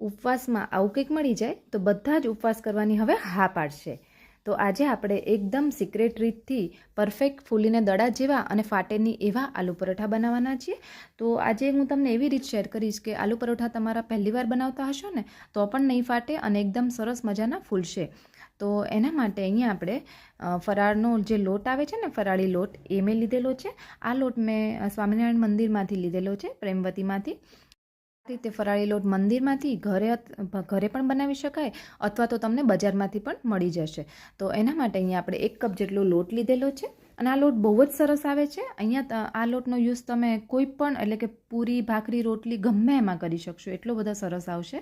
ઉપવાસમાં આવું કંઈક મળી જાય, તો બધા જ ઉપવાસ કરવાની હવે હા પાડશે. તો આજે આપણે એકદમ સિક્રેટ રીતથી પરફેક્ટ ફૂલીને દડા જેવા અને ફાટેની એવા આલુ પરોઠા બનાવવાના છીએ. તો આજે હું તમને એવી રીત શેર કરીશ કે આલુ પરોઠા તમારા પહેલીવાર બનાવતા હશો ને, તો પણ નહીં ફાટે અને એકદમ સરસ મજાના ફૂલશે. તો એના માટે અહીંયા આપણે ફરાળનો જે લોટ આવે છે ને, ફરાળી લોટ, એ મેં લીધેલો છે. આ લોટ મેં સ્વામિનારાયણ મંદિરમાંથી લીધેલો છે, પ્રેમવતીમાંથી. રીતે ફરાળી લોટ મંદિરમાંથી ઘરે ઘરે પણ બનાવી શકાય અથવા તો તમને બજારમાંથી પણ મળી જશે. તો એના માટે અહીંયા આપણે એક કપ જેટલો લોટ લીધેલો છે અને આ લોટ બહુ જ સરસ આવે છે. અહીંયા આ લોટનો યુઝ તમે કોઈ પણ એટલે કે પૂરી, ભાખરી, રોટલી ગમે એમાં કરી શકશો. એટલો બધો સરસ આવશે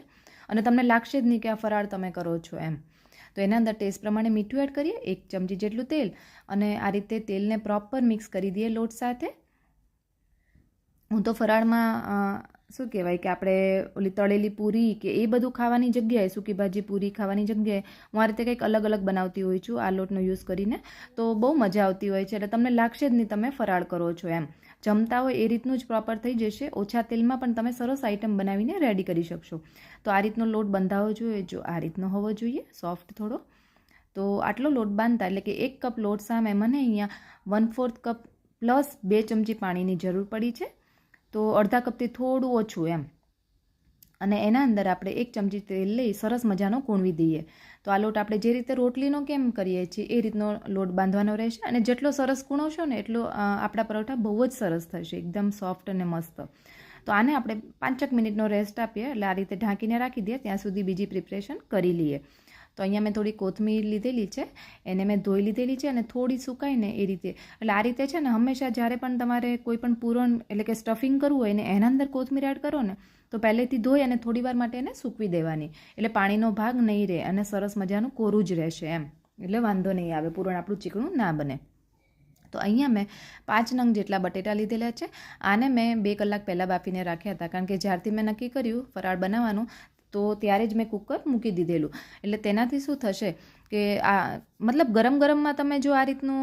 અને તમને લાગશે જ નહીં કે આ ફરાળ તમે કરો છો એમ. તો એના અંદર ટેસ્ટ પ્રમાણે મીઠું એડ કરીએ, એક ચમચી જેટલું તેલ અને આ રીતે તેલને પ્રોપર મિક્સ કરી દઈએ લોટ સાથે. હું તો ફરાળમાં શું કહેવાય કે આપણે ઓલી તળેલી પૂરી કે એ બધું ખાવાની જગ્યાએ, સૂકી ભાજી પૂરી ખાવાની જગ્યાએ, હું આ રીતે કંઈક અલગ અલગ બનાવતી હોઉં છું, આ લોટનો યુઝ કરીને. તો બહુ મજા આવતી હોય છે એટલે તમને લાગશે જ નહીં તમે ફરાળ કરો છો એમ. જમતા હોય એ રીતનું જ પ્રોપર થઈ જશે. ઓછા તેલમાં પણ તમે સરસ આઇટમ બનાવીને રેડી કરી શકશો. તો આ રીતનો લોટ બંધાવો જોઈએ. જો આ રીતનો હોવો જોઈએ સોફ્ટ થોડો. તો આટલો લોટ બાંધતા, એટલે કે એક કપ લોટ સામે મને અહીંયા વન ફોર્થ કપ પ્લસ બે ચમચી પાણીની જરૂર પડી છે. તો અડધા કપથી થોડું ઓછું એમ. અને એના અંદર આપણે એક ચમચી તેલ લઈ સરસ મજાનો કૂણવી દઈએ. તો આ લોટ આપણે જે રીતે રોટલીનો કેમ કરીએ છીએ, એ રીતનો લોટ બાંધવાનો રહેશે અને જેટલો સરસ કૂણવશો ને એટલો આપણા પરોઠા બહુ જ સરસ થશે, એકદમ સોફ્ટ અને મસ્ત. તો આને આપણે પાંચેક મિનિટનો રેસ્ટ આપીએ, એટલે આ રીતે ઢાંકીને રાખી દઈએ, ત્યાં સુધી બીજી પ્રિપરેશન કરી લઈએ. તો અહીંયા મેં થોડી કોથમીર લીધેલી છે, એને મેં ધોઈ લીધેલી છે અને થોડી સુકાઈને એ રીતે. એટલે આ રીતે છે ને હંમેશા જ્યારે પણ તમારે કોઈ પણ પૂરણ એટલે કે સ્ટફિંગ કરવું હોય ને એના અંદર કોથમીર એડ કરો ને, તો પહેલેથી ધોઈ અને થોડી વાર માટે એને સૂકવી દેવાની. એટલે પાણીનો ભાગ નહીં રહે અને સરસ મજાનું કોરું જ રહેશે એમ. એટલે વાંધો નહીં આવે, પૂરણ આપણું ચીકણું ના બને. તો અહીંયા મેં પાંચ નંગ જેટલા બટેટા લીધેલા છે. આને મેં બે કલાક પહેલાં બાફીને રાખ્યા હતા, કારણ કે જ્યારથી મેં નક્કી કર્યું ફરાળ બનાવવાનું તો ત્યારે જ મેં કુકર મૂકી દીધેલું. એટલે તેનાથી શું થશે કે આ, મતલબ ગરમ ગરમમાં તમે જો આ રીતનું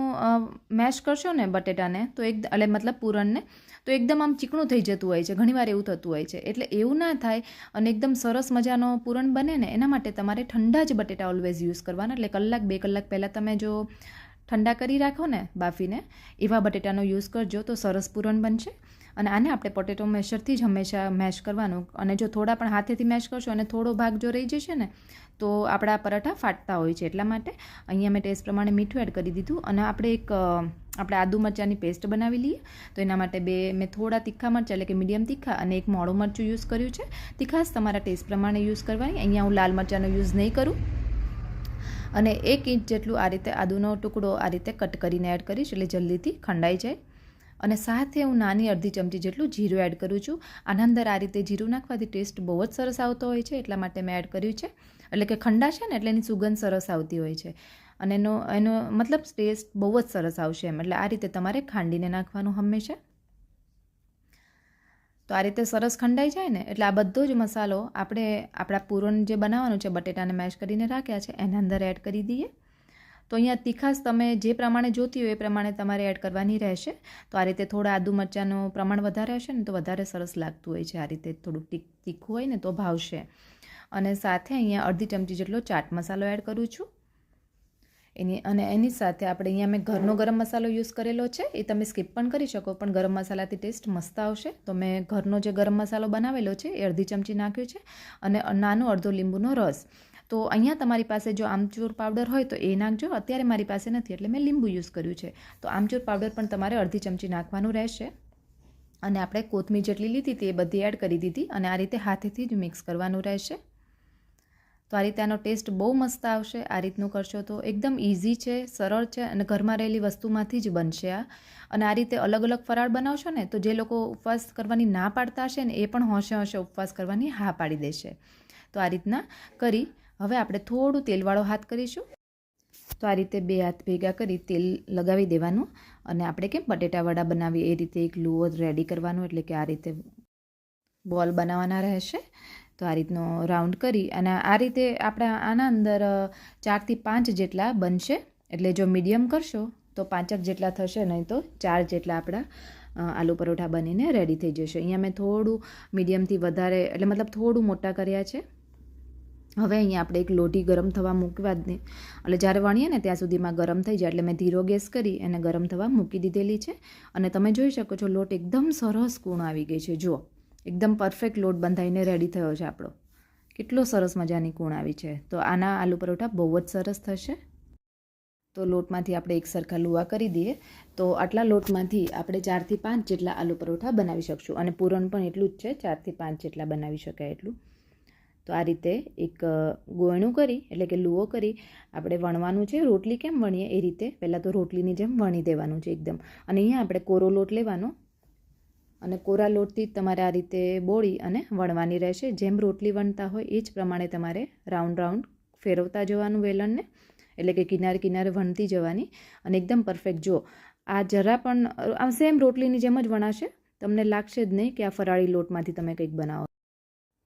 મેશ કરશો ને બટેટાને, તો એક, એટલે મતલબ પૂરણને, તો એકદમ આમ ચીકણું થઈ જતું હોય છે. ઘણીવાર એવું થતું હોય છે. એટલે એવું ના થાય અને એકદમ સરસ મજાનો પૂરણ બને ને, એના માટે તમારે ઠંડા જ બટેટા ઓલવેઝ યુઝ કરવાના. એટલે કલાક, બે કલાક પહેલાં તમે જો ઠંડા કરી રાખો ને બાફીને, એવા બટેટાનો યુઝ કરજો તો સરસ પૂરણ બનશે. અને આને આપણે પોટેટો મેશરથી જ હંમેશા મેશ કરવાનું. અને જો થોડા પણ હાથેથી મેશ કરશો અને થોડો ભાગ જો રહી જશે ને, તો આપણા પરાઠા ફાટતા હોય છે. એટલા માટે અહીંયા મેં ટેસ્ટ પ્રમાણે મીઠું એડ કરી દીધું. અને આપણે એક આપણે આદુ મરચાંની પેસ્ટ બનાવી લઈએ. તો એના માટે બે, મેં થોડા તીખા મરચાં, એટલે કે મીડિયમ તીખા અને એક મોડું મરચું યુઝ કર્યું છે. તીખાશ તમારા ટેસ્ટ પ્રમાણે યુઝ કરવાની. અહીંયા હું લાલ મરચાંનો યુઝ નહીં કરું. અને એક ઇંચ જેટલું આ રીતે આદુનો ટુકડો આ રીતે કટ કરીને એડ કરીશ, એટલે જલ્દીથી ખંડાઈ જાય. અને સાથે હું નાની અડધી ચમચી જેટલું જીરું એડ કરું છું. આના અંદર આ રીતે જીરું નાખવાથી ટેસ્ટ બહુ જ સરસ આવતો હોય છે, એટલા માટે મેં એડ કર્યું છે. એટલે કે ખંડા છે ને, એટલે એની સુગંધ સરસ આવતી હોય છે. અને એનો એનો મતલબ ટેસ્ટ બહુ જ સરસ આવશે એમ. એટલે આ રીતે તમારે ખાંડીને નાખવાનું હંમેશા. તો આ રીતે સરસ ખંડાઈ જાય ને, એટલે આ બધો જ મસાલો આપણે આપણા પૂરણ જે બનાવવાનું છે, બટેટાને મેશ કરીને રાખ્યા છે, એના અંદર એડ કરી દઈએ. તો અહીંયા તીખાશ તમે જે પ્રમાણે જોતી હોય એ પ્રમાણે તમારે એડ કરવાની રહેશે. તો આ રીતે થોડા આદુ મરચાંનું પ્રમાણ વધારે હશે ને તો વધારે સરસ લાગતું હોય છે. આ રીતે થોડુંક તીખ, તીખું હોય ને તો ભાવશે. અને સાથે અહીંયા અડધી ચમચી જેટલો ચાટ મસાલો એડ કરું છું. એની, અને એની સાથે આપણે અહીંયા મેં ઘરનો ગરમ મસાલો યુઝ કરેલો છે. એ તમે સ્કીપ પણ કરી શકો, પણ ગરમ મસાલાથી ટેસ્ટ મસ્ત આવશે. તો મેં ઘરનો જે ગરમ મસાલો બનાવેલો છે, એ અડધી ચમચી નાખ્યો છે. અને નાનો અડધો લીંબુનો રસ. તો અહીંયા તમારી પાસે જો આમચૂર પાવડર હોય તો એ નાખજો. અત્યારે મારી પાસે નથી, એટલે મેં લીંબુ યુઝ કર્યું છે. તો આમચૂર પાવડર પણ તમારે અડધી ચમચી નાખવાનું રહેશે. અને આપણે કોથમીર જેટલી લીધી હતી એ બધી એડ કરી દીધી અને આ રીતે હાથેથી જ મિક્સ કરવાનું રહેશે. તો આ રીતે આનો ટેસ્ટ બહુ મસ્ત આવશે. આ રીતનું કરશો તો એકદમ ઇઝી છે, સરળ છે અને ઘરમાં રહેલી વસ્તુમાંથી જ બનશે આ. અને આ રીતે અલગ અલગ ફરાળ બનાવશો ને તો જે લોકો ઉપવાસ કરવાની ના પાડતા હશે ને એ પણ હોંશે હોંશે ઉપવાસ કરવાની હા પાડી દેશે. તો આ રીતના કરી હવે આપણે થોડું તેલવાળો હાથ કરીશું. તો આ રીતે બે હાથ ભેગા કરી તેલ લગાવી દેવાનું અને આપણે કેમ બટેટાવડા બનાવીએ, એ રીતે એક લુઓ રેડી કરવાનું, એટલે કે આ રીતે બોલ બનાવવાના રહેશે. તો આ રીતનો રાઉન્ડ કરી અને આ રીતે આપણા આના અંદર ચારથી પાંચ જેટલા બનશે. એટલે જો મીડિયમ કરશો, તો પાંચક જેટલા થશે, નહીં તો ચાર જેટલા આપણા આલુ પરોઠા બનીને રેડી થઈ જશે. અહીંયા મેં થોડું મીડિયમથી વધારે, એટલે મતલબ થોડું મોટા કર્યા છે. હવે અહીંયા આપણે એક લોઢી ગરમ થવા મૂકવા દે એટલે જ્યારે વણીએ ને ત્યાં સુધીમાં ગરમ થઈ જાય. એટલે મેં ધીરો ગેસ કરી એને ગરમ થવા મૂકી દીધેલી છે. અને તમે જોઈ શકો છો લોટ એકદમ સરસ કૂણ આવી ગઈ છે. જુઓ, એકદમ પરફેક્ટ લોટ બંધાઈને રેડી થયો છે આપણો. કેટલો સરસ મજાની કૂણ આવી છે. તો આના આલુ પરોઠા બહુ જ સરસ થશે. તો લોટમાંથી આપણે એક સરખા લુવા કરી દઈએ. તો આટલા લોટમાંથી આપણે ચારથી પાંચ જેટલા આલુ પરોઠા બનાવી શકશું. અને પૂરણ પણ એટલું જ છે, ચારથી પાંચ જેટલા બનાવી શકાય એટલું. તો આ રીતે એક ગોયણું કરી, એટલે કે લુવો કરી, આપણે વણવાનું છે. રોટલી કેમ વણીએ? એ રીતે પહેલાં તો રોટલીની જેમ વણી દેવાનું છે એકદમ. અને અહીંયા આપણે કોરો લોટ લેવાનો. અને કોરા લોટથી તમારે આ રીતે બોળી અને વણવાની રહેશે. જેમ રોટલી વણતા હોય એ જ પ્રમાણે તમારે રાઉન્ડ રાઉન્ડ ફેરવતા જવાનું વેલણને. એટલે કે કિનારે કિનારે વણતી જવાની. અને એકદમ પરફેક્ટ. જો આ જરા પણ આ સેમ રોટલીની જેમ જ વણાશે. તમને લાગશે જ નહીં કે આ ફરાળી લોટમાંથી તમે કંઈક બનાવો.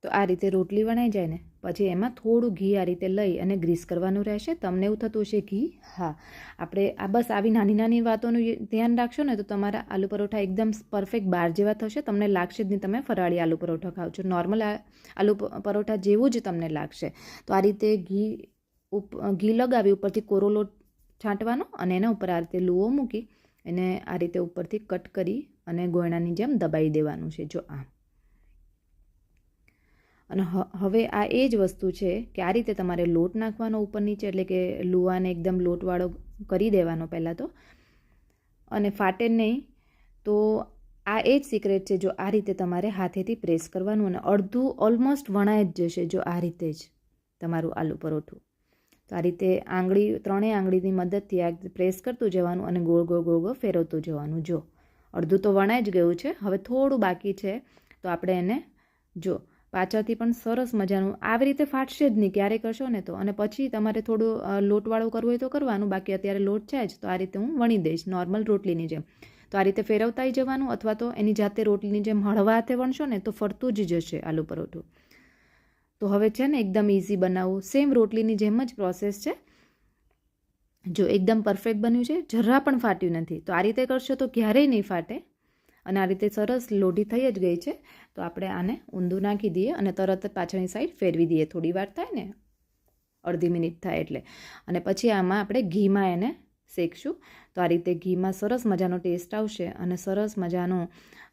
તો આ રીતે રોટલી વણાઈ જાય ને, પછી એમાં થોડું ઘી આ રીતે લઈ અને ગ્રીસ કરવાનું રહેશે. તમને એવું થતું હશે ઘી? હા. આપણે આ બસ આવી નાની નાની વાતોનું ધ્યાન રાખશો ને, તો તમારા આલુ પરોઠા એકદમ પરફેક્ટ બાર જેવા થશે. તમને લાગશે જ નહીં, તમે ફરાળી આલુ પરોઠા ખાવ છો. નોર્મલ આલુ પરોઠા જેવું જ તમને લાગશે. તો આ રીતે ઘી ઉપ ઘી લગાવી ઉપરથી કોરો લોટ છાંટવાનો અને એના ઉપર આ રીતે લુઓ મૂકી, એને આ રીતે ઉપરથી કટ કરી અને ગોયણાની જેમ દબાઈ દેવાનું છે. જો આ અને હવે આ એ જ વસ્તુ છે કે આ રીતે તમારે લોટ નાખવાનો ઉપર નીચે, એટલે કે લુવાને એકદમ લોટવાળો કરી દેવાનો પહેલાં તો. અને ફાટે નહીં, તો આ એ જ સિક્રેટ છે જો આ રીતે તમારે હાથેથી પ્રેસ કરવાનું અને અડધું ઓલમોસ્ટ વણાઈ જ જશે જો આ રીતે જ તમારું આલુ પરોઠું. તો આ રીતે આંગળી, ત્રણેય આંગળીની મદદથી આ પ્રેસ કરતું જવાનું અને ગોળ ગોળ ગોળ ગોળ ફેરવતું જવાનું. જો, અડધું તો વણાઈ જ ગયું છે, હવે થોડું બાકી છે, તો આપણે એને જો પાછળથી પણ સરસ મજાનું આવી રીતે ફાટશે જ નહીં ક્યારે કરશો ને તો. અને પછી તમારે થોડું લોટવાળું કરવું હોય તો કરવાનું, બાકી અત્યારે લોટ છે જ, તો આ રીતે હું વણી દઈશ, નોર્મલ રોટલીની જેમ. તો આ રીતે ફેરવતાય જવાનું, અથવા તો એની જાતે રોટલીની જેમ હળવા હાથે વણશો ને, તો ફરતું જ જશે આલુ પરોઠું. તો હવે છે ને, એકદમ ઇઝી બનાવવું સેમ રોટલીની જેમ જ પ્રોસેસ છે. જો એકદમ પરફેક્ટ બન્યું છે, જરા પણ ફાટ્યું નથી. તો આ રીતે કરશો તો ક્યારેય નહીં ફાટે. અને આ રીતે સરસ લોઢી થઈ જ ગઈ છે. તો આપણે આને ઊંધું નાખી દઈએ અને તરત પાછળની સાઈડ ફેરવી દઈએ. થોડી વાર થાય ને, અડધી મિનિટ થાય એટલે. અને પછી આમાં આપણે ઘીમાં એને શેકશું. તો આ રીતે ઘીમાં સરસ મજાનો ટેસ્ટ આવશે અને સરસ મજાનો,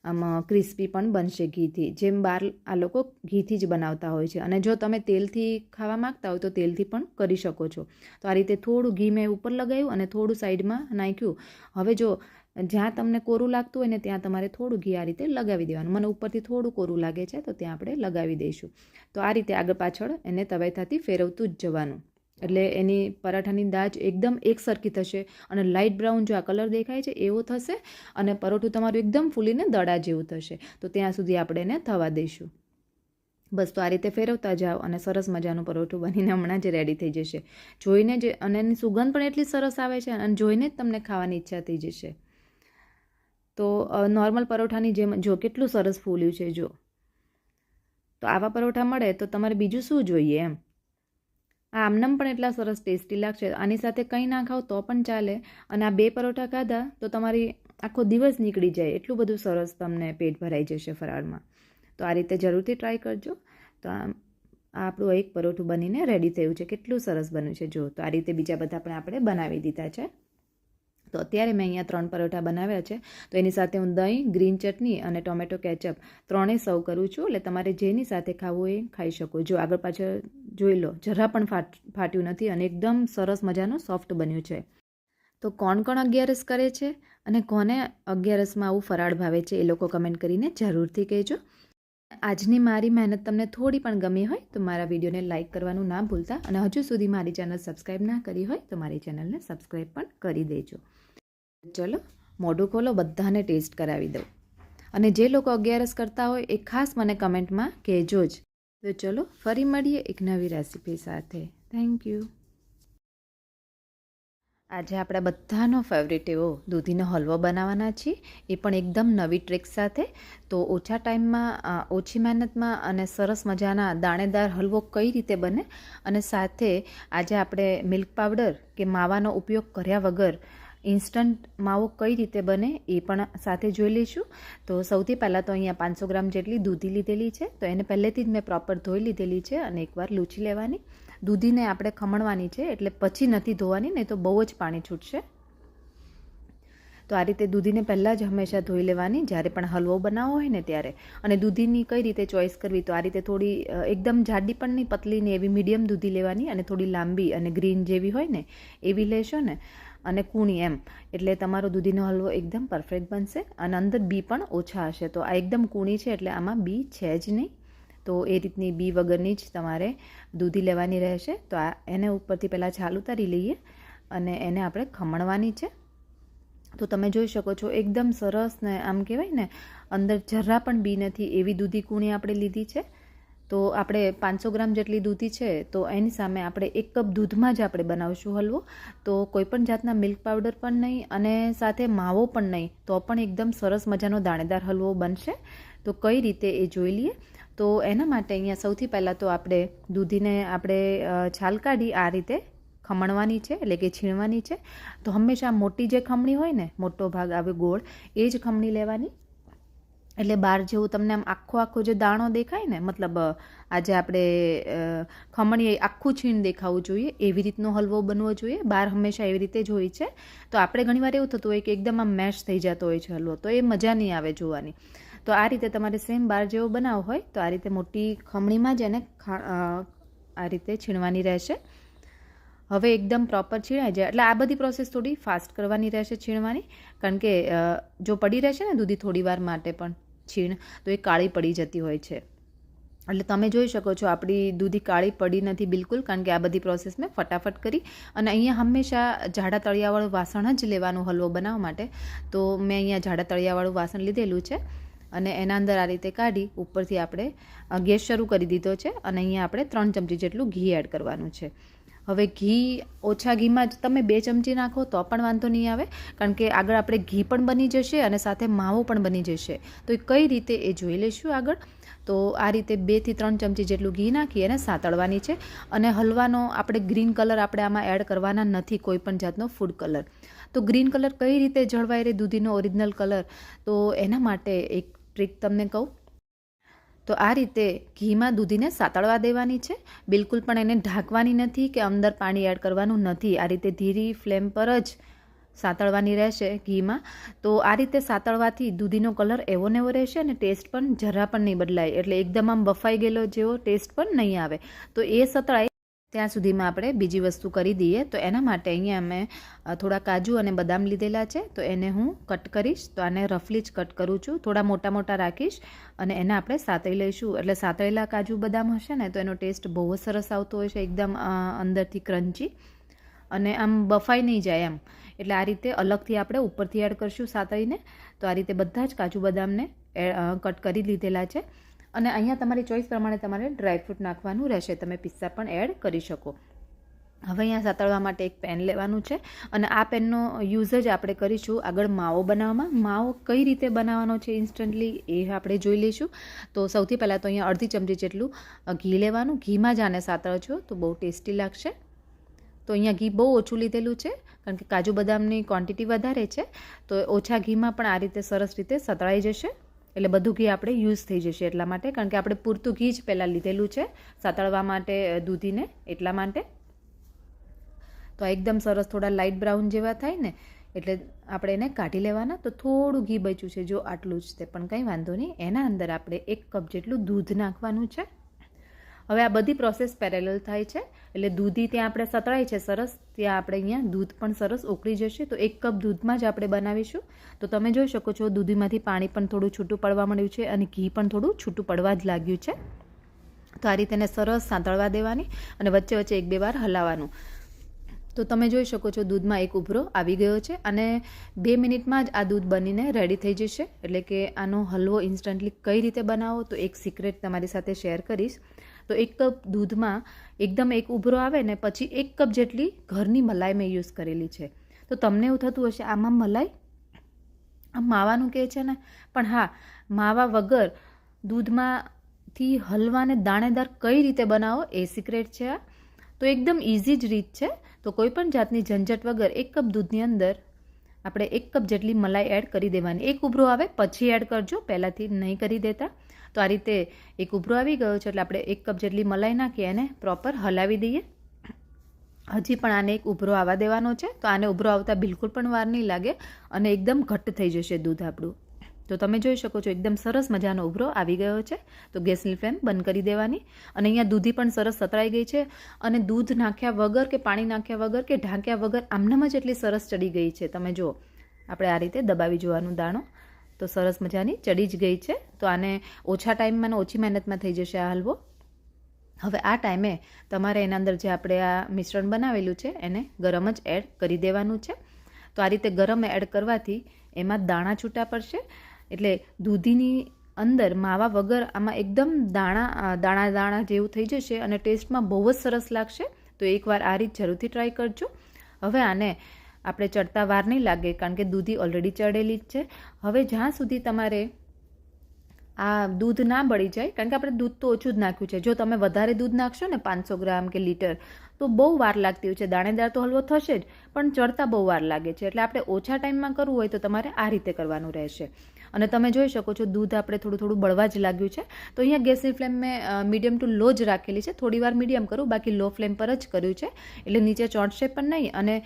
આમ ક્રિસ્પી પણ બનશે ઘીથી. જેમ બહાર આ લોકો ઘીથી જ બનાવતા હોય છે. અને જો તમે તેલથી ખાવા માગતા હોય તો તેલથી પણ કરી શકો છો. તો આ રીતે થોડું ઘી મેં ઉપર લગાવ્યું અને થોડું સાઈડમાં નાખ્યું. હવે જો જ્યાં તમને કોરું લાગતું હોય ને ત્યાં તમારે થોડું ઘી આ રીતે લગાવી દેવાનું. મને ઉપરથી થોડું કોરું લાગે છે, તો ત્યાં આપણે લગાવી દઈશું. તો આ રીતે આગળ પાછળ એને તવેથાથી ફેરવતું જ જવાનું. એટલે એની પરાઠાની દાજ એકદમ એકસરખી થશે અને લાઇટ બ્રાઉન જો આ કલર દેખાય છે, એવો થશે અને પરોઠું તમારું એકદમ ફૂલીને દડા જેવું થશે. તો ત્યાં સુધી આપણે એને થવા દઈશું. બસ, તો આ રીતે ફેરવતા જાઓ અને સરસ મજાનું પરોઠું બનીને હમણાં જ રેડી થઈ જશે. જોઈને જ, અને એની સુગંધ પણ એટલી સરસ આવે છે અને જોઈને જ તમને ખાવાની ઈચ્છા થઈ જશે. તો નોર્મલ પરોઠાની જેમ જો કેટલું સરસ ફૂલ્યું છે જો. તો આવા પરોઠા મળે તો તમારે બીજું શું જોઈએ એમ? આ આમનમ પણ એટલા સરસ ટેસ્ટી લાગશે. આની સાથે કંઈ ના ખાવ તો પણ ચાલે. અને આ બે પરોઠા ખાધા તો તમારી આખો દિવસ નીકળી જાય. એટલું બધું સરસ તમને પેટ ભરાઈ જશે ફરાળમાં. તો આ રીતે જરૂરથી ટ્રાય કરજો. તો આ આપણું એક પરોઠું બનીને રેડી થયું છે. કેટલું સરસ બન્યું છે જો. તો આ રીતે બીજા બધા પણ આપણે બનાવી દીધા છે. તો અત્યારે મેં અહીંયા ત્રણ પરોઠા બનાવ્યા છે. તો એની સાથે હું દહીં, ગ્રીન ચટણી અને ટોમેટો કેચઅપ ત્રણેય સર્વ કરું છું. એટલે તમારે જેની સાથે ખાવું એ ખાઈ શકો. જો આગળ પાછળ જોઈ લો, જરા પણ ફાટ, ફાટ્યું નથી અને એકદમ સરસ મજાનું સોફ્ટ બન્યું છે. તો કોણ કોણ અગિયારસ કરે છે અને કોને અગિયારસમાં આવું ફરાળ ભાવે છે એ લોકો કમેન્ટ કરીને જરૂરથી કહેજો. આજની મારી મહેનત તમને થોડી પણ ગમી હોય તો મારા વિડીયોને લાઇક કરવાનું ના ભૂલતા અને હજુ સુધી મારી ચેનલ સબસ્ક્રાઈબ ના કરી હોય તો મારી ચેનલને સબસ્ક્રાઈબ પણ કરી દેજો. ચલો, મોઢું ખોલો, બધાને ટેસ્ટ કરાવી દઉં. અને જે લોકો અગિયારસ કરતા હોય એ ખાસ મને કમેન્ટમાં કહેજો જ. તો ચલો, ફરી મળીએ એક નવી રેસીપી સાથે. થેન્ક યુ આજે આપણા બધાનો ફેવરેટ એવો દૂધીનો હલવો બનાવવાના છીએ એ પણ એકદમ નવી ટ્રીક સાથે. તો ઓછા ટાઈમમાં ઓછી મહેનતમાં અને સરસ મજાના દાણેદાર હલવો કઈ રીતે બને? અને સાથે આજે આપણે મિલ્ક પાવડર કે માવાનો ઉપયોગ કર્યા વગર ઇન્સ્ટન્ટ માવો કઈ રીતે બને એ પણ સાથે જોઈ લઈશું. તો સૌથી પહેલાં તો અહીંયા પાંચસો ગ્રામ જેટલી દૂધી લીધેલી છે. તો એને પહેલેથી જ મેં પ્રોપર ધોઈ લીધેલી છે અને એકવાર લૂછી લેવાની. દૂધીને આપણે ખમણવાની છે એટલે પછી નથી ધોવાની, નહીં તો બહુ જ પાણી છૂટશે. તો આ રીતે દૂધીને પહેલાં જ હંમેશા ધોઈ લેવાની, જ્યારે પણ હલવો બનાવવો હોય ને ત્યારે. અને દૂધીની કઈ રીતે ચોઈસ કરવી, તો આ રીતે થોડી એકદમ જાડી પણ નહીં, પતલી ને એવી મીડિયમ દૂધી લેવાની અને થોડી લાંબી અને ગ્રીન જેવી હોય ને, એવી લેશો ને. અને કૂણી એમ. એટલે તમારો દૂધીનો હલવો એકદમ પરફેક્ટ બનશે અને અંદર બી પણ ઓછા હશે. તો આ એકદમ કૂણી છે, એટલે આમાં બી છે જ નહીં. તો એ રીતની બી વગરની જ તમારે દૂધી લેવાની રહેશે. તો આ એને ઉપરથી પહેલાં છાલ ઉતારી લઈએ અને એને આપણે ખમણવાની છે. તો તમે જોઈ શકો છો, એકદમ સરસ ને આમ કહેવાય ને, અંદર જરા પણ બી નથી એવી દૂધી કૂણી આપણે લીધી છે. તો આપણે પાંચસો ગ્રામ જેટલી દૂધી છે, તો એની સામે આપણે એક કપ દૂધમાં જ આપણે બનાવશું હલવો. તો કોઈપણ જાતના મિલ્ક પાવડર પણ નહીં અને સાથે માવો પણ નહીં, તો પણ એકદમ સરસ મજાનો દાણેદાર હલવો બનશે. તો કઈ રીતે એ જોઈ લઈએ. તો એના માટે અહીંયા સૌથી પહેલાં તો આપણે દૂધીને આપણે છાલ કાઢી આ રીતે ખમણવાની છે, એટલે કે છીણવાની છે. તો હંમેશા મોટી જે ખમણી હોય ને, મોટો ભાગ આવે ગોળ, એ જ ખમણી લેવાની. એટલે બહાર જેવું તમને આમ આખો આખો જે દાણો દેખાય ને, મતલબ આજે આપણે ખમણી આખું છીણ દેખાવું જોઈએ, એવી રીતનો હલવો બનવો જોઈએ. બહાર હંમેશા એવી રીતે જ હોય છે. તો આપણે ઘણીવાર એવું થતું હોય કે એકદમ આમ મેશ થઈ જતો હોય છે હલવો, તો એ મજા નહીં આવે જોવાની. તો આ રીતે તમારે સેમ બહાર જેવો બનાવો હોય, તો આ રીતે મોટી ખમણીમાં જ એને આ રીતે છીણવાની રહેશે. હવે એકદમ પ્રોપર છીણાઈ જાય. એટલે આ બધી પ્રોસેસ થોડી ફાસ્ટ કરવાની રહેશે છીણવાની. કારણ કે જો પડી રહેશે ને દૂધી થોડી વાર માટે પણ છીણ, તો એ કાળી પડી જતી હોય છે. એટલે તમે જોઈ શકો છો આપણી દૂધી કાળી પડી નથી બિલકુલ, કારણ કે આ બધી પ્રોસેસ મેં ફટાફટ કરી. અને અહીંયા હંમેશા જાડા તળિયાવાળું વાસણ જ લેવાનું હલવો બનાવવા માટે. તો મેં અહીંયા જાડા તળિયાવાળું વાસણ લીધેલું છે. અને એના અંદર આ રીતે કાઢી ઉપરથી આપણે ગેસ શરૂ કરી દીધો છે. અને અહીંયા આપણે ત્રણ ચમચી જેટલું ઘી એડ કરવાનું છે. હવે ઘી, ઓછા ઘીમાં જ તમે બે ચમચી નાખો તો પણ વાંધો નહીં આવે. કારણ કે આગળ આપણે ઘી પણ બની જશે અને સાથે માવો પણ બની જશે. તો એ કઈ રીતે એ જોઈ લઈશું આગળ. તો આ રીતે બેથી ત્રણ ચમચી જેટલું ઘી નાખી અને સાતળવાની છે. અને હલવાનો આપણે ગ્રીન કલર આપણે આમાં એડ કરવાના નથી કોઈ પણ જાતનો ફૂડ કલર. તો ગ્રીન કલર કઈ રીતે જળવાય રહે દૂધીનો ઓરિજિનલ કલર? તો એના માટે એક ટ્રીક તમને કહું. તો આ રીતે ઘીમાં દૂધીને સાતળવા દેવાની છે. બિલકુલ પણ એને ઢાંકવાની નથી કે અંદર પાણી એડ કરવાનું નથી. આ રીતે ધીરી ફ્લેમ પર જ સાતળવાની રહેશે ઘીમાં. તો આ રીતે સાતળવાથી દૂધીનો કલર એવો ને એવો રહેશે અને ટેસ્ટ પણ જરા પણ નહીં બદલાય. એટલે એકદમ આમ બફાઈ ગયેલો જેવો ટેસ્ટ પણ નહીં આવે. તો એ સતળાય ત્યાં સુધીમાં આપણે બીજી વસ્તુ કરી દઈએ. તો એના માટે અહીંયા મેં થોડા કાજુ અને બદામ લીધેલા છે. તો એને હું કટ કરીશ. તો આને રફલી જ કટ કરું છું. થોડા મોટા મોટા રાખીશ અને એને આપણે સાતળી લઈશું. એટલે સાતળેલા કાજુ બદામ હશે ને, તો એનો ટેસ્ટ બહુ જ સરસ આવતો હોય છે. એકદમ અંદરથી ક્રન્ચી. અને આમ બફાઈ નહીં જાય એમ. એટલે આ રીતે અલગથી આપણે ઉપરથી એડ કરશું સાતળીને. તો આ રીતે બધા જ કાજુ બદામને કટ કરી લીધેલા છે. અને અહીંયા તમારી ચોઈસ પ્રમાણે તમારે ડ્રાયફ્રૂટ નાખવાનું રહેશે. તમે પિસ્તા પણ એડ કરી શકો. હવે અહીંયા સાતળવા માટે એક પેન લેવાનું છે અને આ પેનનો યુઝ જ આપણે કરીશું આગળ માવો બનાવવામાં. માવો કઈ રીતે બનાવવાનો છે ઇન્સ્ટન્ટલી એ આપણે જોઈ લઈશું. તો સૌથી પહેલાં તો અહીંયા અડધી ચમચી જેટલું ઘી લેવાનું. ઘીમાં જ આને સાતળજો તો બહુ ટેસ્ટી લાગશે. તો અહીંયા ઘી બહુ ઓછું લીધેલું છે કારણ કે કાજુ બદામની ક્વોન્ટિટી વધારે છે. તો ઓછા ઘીમાં પણ આ રીતે સરસ રીતે સતળાઈ જશે. એટલે બધું ઘી આપણે યુઝ થઈ જશે એટલા માટે, કારણ કે આપણે પૂરતું ઘી જ પહેલાં લીધેલું છે. સાતળવા માટે દૂધીને એટલા માટે. તો એકદમ સરસ થોડા લાઇટ બ્રાઉન જેવા થાય ને, એટલે આપણે એને કાઢી લેવાના. તો થોડું ઘી બચ્યું છે, જો આટલું જ તે, પણ કંઈ વાંધો નહીં. એના અંદર આપણે એક કપ જેટલું દૂધ નાખવાનું છે. હવે આ બધી પ્રોસેસ પેરેલલ થાય છે. એટલે દૂધી ત્યાં આપણે સતળાય છે સરસ. ત્યાં આપણે અહીંયા દૂધ પણ સરસ ઉકળી જશે. તો એક કપ દૂધમાં જ આપણે બનાવીશું. તો તમે જોઈ શકો છો, દૂધીમાંથી પાણી પણ થોડું છૂટું પડવા મળ્યું છે અને ઘી પણ થોડું છૂટું પડવા જ લાગ્યું છે. તો આ રીતે સરસ સાંતળવા દેવાની અને વચ્ચે વચ્ચે એક બે વાર હલાવવાનું. તો તમે જોઈ શકો છો, દૂધમાં એક ઉભરો આવી ગયો છે અને બે મિનિટમાં જ આ દૂધ બનીને રેડી થઈ જશે. એટલે કે આનો હલવો ઇન્સ્ટન્ટલી કઈ રીતે બનાવો તો એક સિક્રેટ તમારી સાથે શેર કરીશ. તો એક કપ દૂધમાં એકદમ એક ઉભરો આવે ને પછી એક કપ જેટલી ઘરની મલાઈ મેં યુઝ કરેલી છે. તો તમને એવું થતું હશે, આમાં મલાઈ? આમ માવાનું કહે છે ને, પણ હા, માવા વગર દૂધમાંથી હલવાને દાણેદાર કઈ રીતે બનાવો એ સિક્રેટ છે આ. તો એકદમ ઇઝી જ રીત છે. તો કોઈ પણ જાતની ઝંઝટ વગર એક કપ દૂધની અંદર આપણે એક કપ જેટલી મલાઈ એડ કરી દેવાની. એક ઉભરો આવે, પછી એડ કરજો, પહેલાંથી નહીં કરી દેતા. તો આ રીતે એક ઉભરો આવી ગયો છે એટલે આપણે એક કપ જેટલી મલાઈ નાખીએ એને પ્રોપર હલાવી દઈએ. હજી પણ આને એક ઉભરો આવવા દેવાનો છે. તો આને ઉભરો આવતા બિલકુલ પણ વાર નહીં લાગે અને એકદમ ઘટ્ટ થઈ જશે દૂધ આપણું. તો તમે જોઈ શકો છો એકદમ સરસ મજાનો ઉભરો આવી ગયો છે. તો ગેસની ફ્લેમ બંધ કરી દેવાની. અને અહીંયા દૂધી પણ સરસ સતરાઈ ગઈ છે. અને દૂધ નાખ્યા વગર કે પાણી નાખ્યા વગર કે ઢાંક્યા વગર આમનામાં જ એટલી સરસ ચડી ગઈ છે. તમે જુઓ, આપણે આ રીતે દબાવી જોવાનું દાણો. તો સરસ મજાની ચડી જ ગઈ છે. તો આને ઓછા ટાઈમમાં અને ઓછી મહેનતમાં થઈ જશે આ હલવો. હવે આ ટાઈમે તમારે એના અંદર જે આપણે આ મિશ્રણ બનાવેલું છે, એને ગરમ જ એડ કરી દેવાનું છે. તો આ રીતે ગરમ એડ કરવાથી એમાં દાણા છૂટા પડશે. એટલે દૂધીની અંદર માવા વગર આમાં એકદમ દાણા દાણા દાણા જેવું થઈ જશે અને ટેસ્ટમાં બહુ જ સરસ લાગશે. તો એકવાર આ રીત જરૂરથી ટ્રાય કરજો. હવે આને આપણે ચડતા વાર નહીં લાગે, કારણ કે દૂધી ઓલરેડી ચડેલી જ છે. હવે જ્યાં સુધી તમારે આ દૂધ ના બળી જાય, કારણ કે આપણે દૂધ તો ઓછું જ નાખ્યું છે. જો તમે વધારે દૂધ નાખશો ને પાંચસો ગ્રામ કે લીટર, તો બહુ વાર લાગતી હોય છે. દાણેદાર તો હલવો થશે જ, પણ ચડતા બહુ વાર લાગે છે. એટલે આપણે ઓછા ટાઈમમાં કરવું હોય તો તમારે આ રીતે કરવાનું રહેશે. અને તમે જોઈ શકો છો, દૂધ આપણે થોડું થોડું બળવા જ લાગ્યું છે. તો અહીંયા ગેસની ફ્લેમ મેં મીડિયમ ટુ લો જ રાખેલી છે. થોડી મીડિયમ કરું, બાકી લો ફ્લેમ પર જ કર્યું છે. એટલે નીચે ચોંટશે પણ નહીં, અને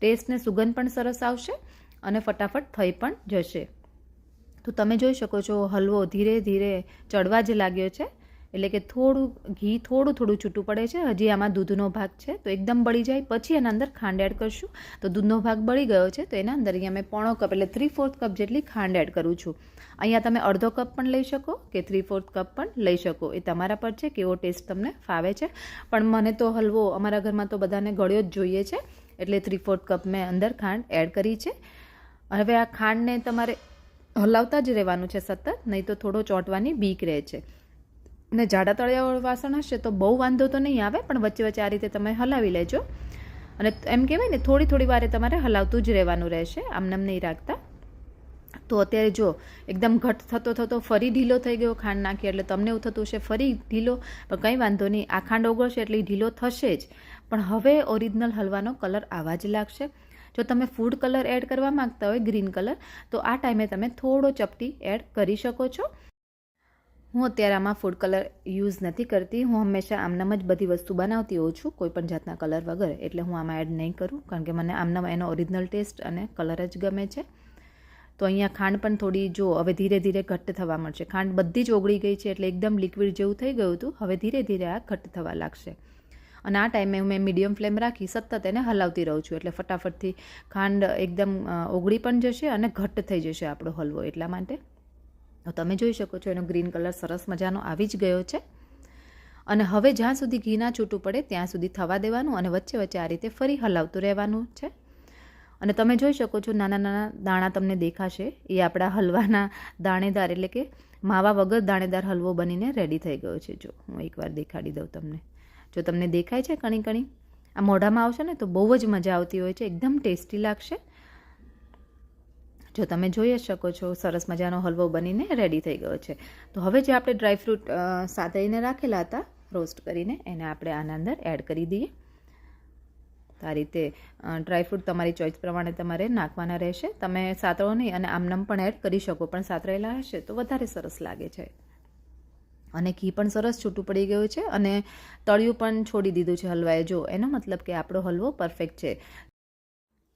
ટેસ્ટને સુગંધ પણ સરસ આવશે અને ફટાફટ થઈ પણ જશે. તો તમે જોઈ શકો છો, હલવો ધીરે ધીરે ચડવા જ લાગ્યો છે. એટલે કે થોડું ઘી થોડું થોડું છૂટું પડે છે. હજી આમાં દૂધનો ભાગ છે, તો એકદમ બળી જાય. પછી એના અંદર ખાંડ એડ કરશું. તો દૂધનો ભાગ બળી ગયો છે, તો એના અંદર અહીંયા મેં પોણો કપ એટલે થ્રી ફોર્થ કપ જેટલી ખાંડ એડ કરું છું. અહીંયા તમે અડધો કપ પણ લઈ શકો કે થ્રી ફોર્થ કપ પણ લઈ શકો. એ તમારા પર છે, કેવો ટેસ્ટ તમને ફાવે છે. પણ મને તો હલવો, અમારા ઘરમાં તો બધાને ગળ્યો જ જોઈએ છે, એટલે થ્રી ફોર્થ કપ મેં અંદર ખાંડ એડ કરી છે. હવે આ ખાંડને તમારે હલાવતા જ રહેવાનું છે સતત, નહીં તો થોડો ચોંટવાની બીક રહે છે. ને જાડા તળિયાવાળું વાસણ હશે તો બહુ વાંધો તો નહીં આવે, પણ વચ્ચે વચ્ચે આ રીતે તમે હલાવી લેજો. અને એમ કહેવાય ને, થોડી થોડી વારે તમારે હલાવતું જ રહેવાનું રહેશે આમનામ નહીં રાખતા. તો અત્યારે જો, એકદમ ઘટ થતો થતો ફરી ઢીલો થઈ ગયો ખાંડ નાખી, એટલે તમને એવું થતું હશે ફરી ઢીલો, પણ કંઈ વાંધો નહીં, આ ખાંડ ઓગળશે એટલે ઢીલો થશે જ. પણ હવે ઓરિજિનલ હલવાનો કલર આવા જ લાગશે. જો તમે ફૂડ કલર એડ કરવા માંગતા હોય, ગ્રીન કલર, તો આ ટાઈમે તમે થોડો ચપટી એડ કરી શકો છો. હું અત્યારે આમાં ફૂડ કલર યુઝ નથી કરતી. હું હંમેશા આમનામ જ બધી વસ્તુ બનાવતી હોઉં છું કોઈપણ જાતના કલર વગર. એટલે હું આમાં એડ નહીં કરું, કારણ કે મને આમનામ એનો ઓરિજિનલ ટેસ્ટ અને કલર જ ગમે છે. તો અહીંયા ખાંડ પણ થોડી, જો હવે ધીરે ધીરે ઘટ્ટ થવા મળશે. ખાંડ બધી જ ઓગળી ગઈ છે એટલે એકદમ લિક્વિડ જેવું થઈ ગયું હતું. હવે ધીરે ધીરે આ ઘટ્ટ થવા લાગશે. અને આ ટાઈમે મેં મીડિયમ ફ્લેમ રાખી, સતત એને હલાવતી રહું છું. એટલે ફટાફટથી ખાંડ એકદમ ઓગળી પણ જશે અને ઘટ્ટ થઈ જશે આપણો હલવો એટલા માટે. તમે જોઈ શકો છો એનો ગ્રીન કલર સરસ મજાનો આવી જ ગયો છે. અને હવે જ્યાં સુધી ઘી ના છૂટું પડે ત્યાં સુધી થવા દેવાનું અને વચ્ચે વચ્ચે આ રીતે ફરી હલાવતું રહેવાનું છે. અને તમે જોઈ શકો છો નાના નાના દાણા તમને દેખાશે. એ આપણા હલવાના દાણેદાર એટલે કે માવા વગર દાણેદાર હલવો બનીને રેડી થઈ ગયો છે. જો હું એકવાર દેખાડી દઉં તમને. જો તમને દેખાય છે કણી કણી, આ મોઢામાં આવશે ને તો બહુ જ મજા આવતી હોય છે. એકદમ ટેસ્ટી લાગશે. જો તમે જોઈ શકો છો, સરસ મજાનો હલવો બનીને રેડી થઈ ગયો છે. તો હવે જે આપણે ડ્રાયફ્રૂટ સાતળીને રાખેલા હતા રોસ્ટ કરીને એને આપણે આના અંદર એડ કરી દઈએ. તો આ રીતે ડ્રાયફ્રૂટ તમારી ચોઈસ પ્રમાણે તમારે નાખવાના રહેશે. તમે સાતળો નહીં અને આમનામ પણ એડ કરી શકો, પણ સાતળેલા હશે તો વધારે સરસ લાગે છે. અને ઘી પણ સરસ છૂટું પડી ગયું છે અને તળિયું પણ છોડી દીધું છે હલવાએ. જો, એનો મતલબ કે આપણો હલવો પરફેક્ટ છે.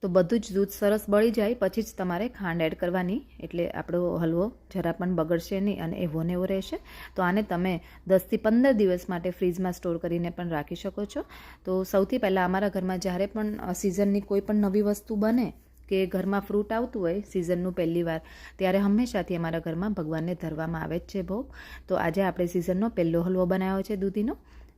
તો બધું જ દૂધ સરસ બળી જાય, પછી જ તમારે ખાંડ એડ કરવાની. એટલે આપણો હલવો જરા પણ બગડશે નહીં અને એવો ને એવો રહેશે. તો આને તમે દસથી પંદર દિવસ માટે ફ્રીજમાં સ્ટોર કરીને પણ રાખી શકો છો. તો સૌથી પહેલાં અમારા ઘરમાં જ્યારે પણ સિઝનની કોઈ પણ નવી વસ્તુ બને કે ઘરમાં ફ્રૂટ આવતું હોય સિઝનનું પહેલી વાર, ત્યારે હંમેશાથી અમારા ઘરમાં ભગવાનને ધરવામાં આવે જ છે ભોગ. તો આજે આપણે સિઝનનો પહેલો હલવો બનાવ્યો છે દૂધીનો.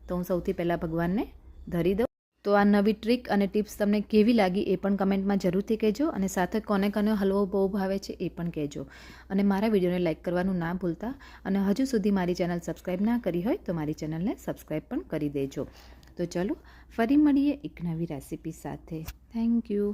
તો હું સૌથી પહેલાં ભગવાનને ધરી દઉં. તો આ નવી ટ્રીક અને ટિપ્સ તમને કેવી લાગી એ પણ કમેન્ટમાં જરૂરથી કહેજો અને સાથે કોને કોને હલવો બહુ ભાવે છે એ પણ કહેજો. અને મારા વિડીયોને લાઇક કરવાનું ના ભૂલતા અને હજુ સુધી મારી ચેનલ સબસ્ક્રાઈબ ના કરી હોય તો મારી ચેનલને સબસ્ક્રાઈબ પણ કરી દેજો. તો ચલો ફરી મળીએ એક નવી રેસીપી સાથે. Thank you.